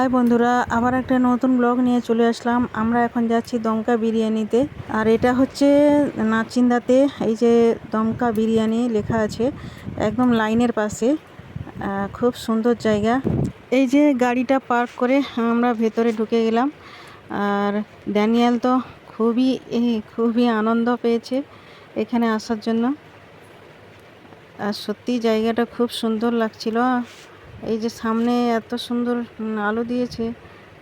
High বন্ধুরা, আবার একটা নতুন ব্লগ নিয়ে চলে আসলাম। আমরা এখন যাচ্ছি দমকা বিরিয়ানিতে। আর এটা হচ্ছে নাচিন্দাতে, এই যে দমকা বিরিয়ানি লেখা আছে একদম লাইনের পাশে। খুব সুন্দর জায়গা। এই যে গাড়িটা পার্ক করে আমরা ভেতরে ঢুকে গেলাম। আর ড্যানিয়াল তো খুবই খুবই আনন্দ পেয়েছে এখানে আসার জন্য। আর সত্যি জায়গাটা খুব সুন্দর লাগছিল। এই যে সামনে এত সুন্দর আলো দিয়েছে,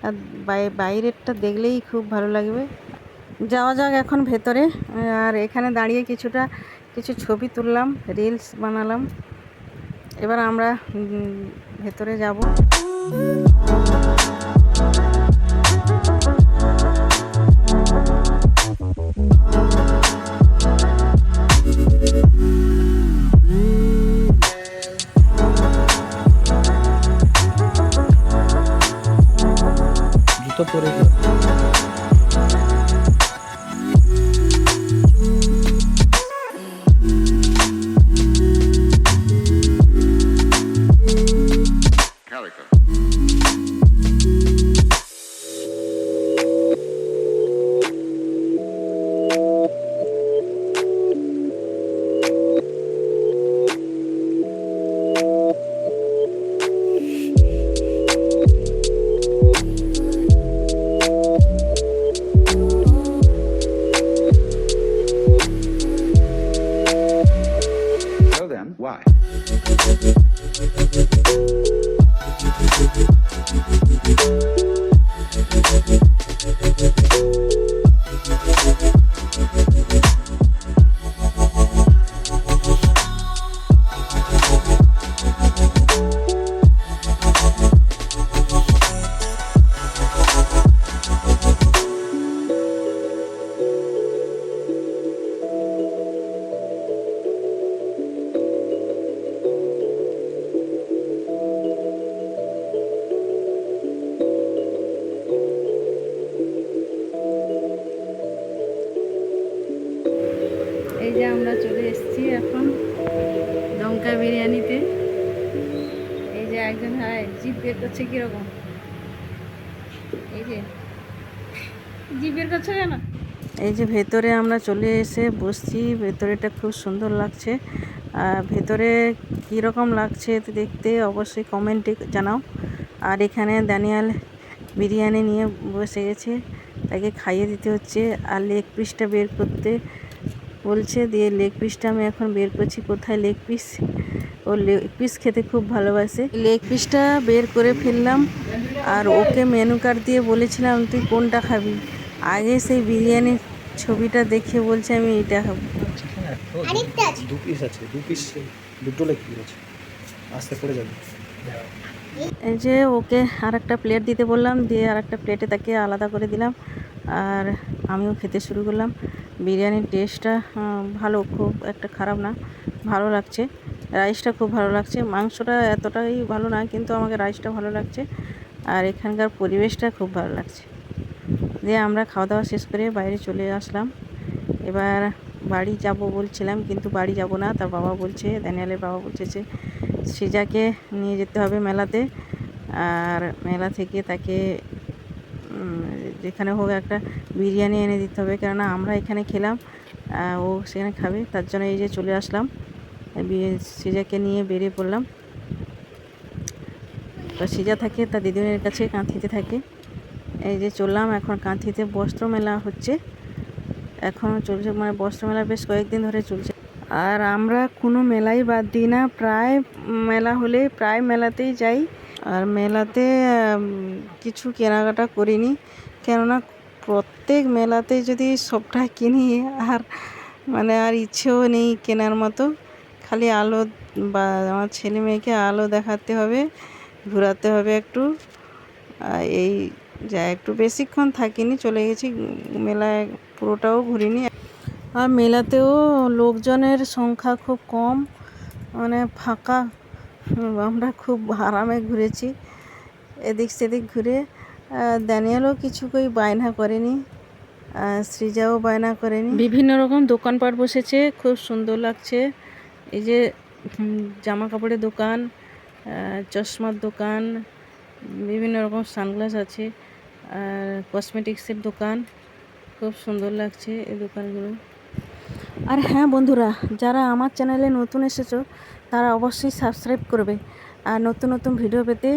আর বাই- বাইরেরটা দেখলেই খুব ভালো লাগবে। যাওয়া যাক এখন ভেতরে, আর এখানে দাঁড়িয়ে কিছুটা, কিছু ছবি তুললাম রিলস বানালাম। এবার আমরা ভেতরে যাব। জুতো পরে এই যে আমরা চলে এসেছি এখন দমকা বিরিয়ানিতে। এই যে একজন হয় জিপ বের করছে কীরকম? এই যে জিপ বের করছে কেন? এই যে ভেতরে আমরা চলে এসে বসছি, ভেতরেটা খুব সুন্দর লাগছে। আর ভেতরে কীরকম লাগছে দেখতে অবশ্যই কমেন্টে জানাও। আর এখানে দানিয়াল বিরিয়ানি নিয়ে বসে গেছে, তাকে খাইয়ে দিতে হচ্ছে। আর লেগ পিসটা বের করতে বলছে দিয়ে লেগ পিসটা আমি এখন বের করছি। কোথায় লেগ পিস ও লেগ পিস খেতে খুব ভালোবাসে। লেগ পিসটা বের করে ফেললাম আর ওকে মেনু কার্ড দিয়ে বলেছিলাম তুই কোনটা খাবি? আগে সেই বিরিয়ানির ছবিটা দেখে বলছে আমি এটা খাব। দু পিস আছে দু পিস দুটো লেগ পিস আছে। আস্তে পড়ে যাবে। এই যে ওকে আর একটা প্লেট দিতে বললাম দিয়ে আর একটা প্লেটে তাকে আলাদা করে দিলাম। আর আমিও খেতে শুরু করলাম। বিরিয়ানির টেস্টটা ভালো, খুব একটা খারাপ না, ভালো লাগছে। রাইসটা খুব ভালো লাগছে, মাংসটা এতটাই ভালো না, কিন্তু আমাকে রাইসটা ভালো লাগছে। আর এখানকার পরিবেশটা খুব ভালো লাগছে। দিয়ে আমরা খাওয়া দাওয়া শেষ করে বাইরে চলে আসলাম। এবার বাড়ি যাব বলছিলাম, কিন্তু বাড়ি যাব না। তার বাবা বলছে দানিয়ালের বাবা বলছে যে, সিজাকে নিয়ে যেতে হবে মেলাতে। আর মেলা থেকে তাকে যেখানে হোক একটা বিরিয়ানি এনে দিতে হবে। কেননা আমরা এখানে খেলাম ও সেখানে খাবে। তার জন্য এই যে চলে আসলাম। সিজাকে নিয়ে বেরিয়ে পড়লাম। তো সিজা থাকে, তার দিদিনের কাছে কাঁথিতে থাকে। এই যে চললাম, এখন কাঁথিতে বস্ত্র মেলা হচ্ছে। এখন চলছে মানে বস্ত্র মেলা বেশ কয়েকদিন ধরে চলছে। আর আমরা কোনো মেলাই বাদ দিই না। প্রায় মেলা হলে প্রায় মেলাতেই যাই। আর মেলাতে কিছু কেনাকাটা করিনি। কেননা প্রত্যেক মেলাতে যদি সবটা কিনি, আর মানে আর ইচ্ছেও নেই কেনার মতো, খালি আলো বা আমার ছেলে মেয়েকে আলো দেখাতে হবে, ঘোরাতে হবে একটু। এই যা একটু বেশিক্ষণ থাকিনি, চলে গেছি মেলায় পুরোটাও ঘুরিনি। আর মেলাতেও লোকজনের সংখ্যা খুব কম মানে ফাঁকা। আমরা খুব আরামে ঘুরেছি, এদিক সেদিক ঘুরে দানিয়েলও কিছু কই বায়না করেনি সৃজাও বায়না করেনি। বিভিন্ন রকম দোকানপাট বসেছে খুব সুন্দর লাগছে। এই যে জামা কাপড়ের দোকান চশমার দোকান বিভিন্ন রকম সানগ্লাস আছে আর কসমেটিক্সের দোকান খুব সুন্দর লাগছে এই দোকানগুলো। আর হ্যাঁ বন্ধুরা যারা আমার চ্যানেলে নতুন এসেছ তারা অবশ্যই সাবস্ক্রাইব করবে। আর নতুন নতুন ভিডিও পেতে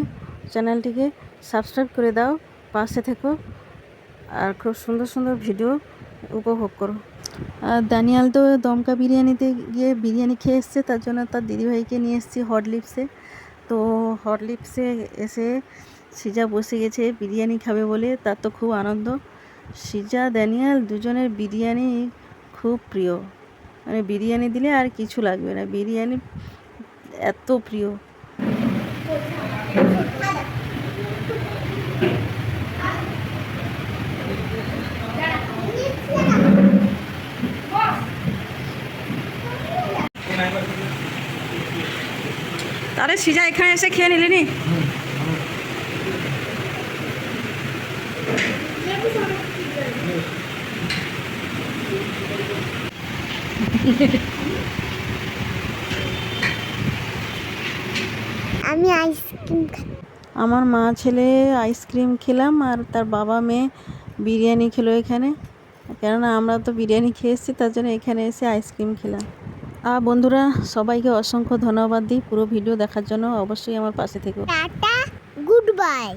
চ্যানেলটিকে সাবস্ক্রাইব করে দাও, পাশে থেকো, আর খুব সুন্দর সুন্দর ভিডিও উপভোগ করো। আর দানিয়াল তো দমকা বিরিয়ানিতে গিয়ে বিরিয়ানি খেয়ে এসছে, তার জন্য তার দিদিভাইকে নিয়ে এসেছি হট লিপসে। তো হট লিপসে এসে সিজা বসে গেছে, বিরিয়ানি খাবে বলে, তার তো খুব আনন্দ। সিজা, দানিয়াল দুজনের বিরিয়ানি খুব প্রিয়। মানে বিরিয়ানি দিলে আর কিছু লাগবে না, বিরিয়ানি এত প্রিয়। তাহলে সিজা এখানে এসে খেয়ে নিলি নি? আমি আইসক্রিম আমার মা ছেলে আইসক্রিম খেলাম আর তার বাবা মেয়ে বিরিয়ানি খেলো এখানে। কেননা আমরা তো বিরিয়ানি খেয়ে এসেছি তার জন্য এখানে এসে আইসক্রিম খেলাম। আর বন্ধুরা, সবাইকে অসংখ্য ধন্যবাদ দিই পুরো ভিডিও দেখার জন্য। অবশ্যই আমার পাশে থেকো। Tata, good bye.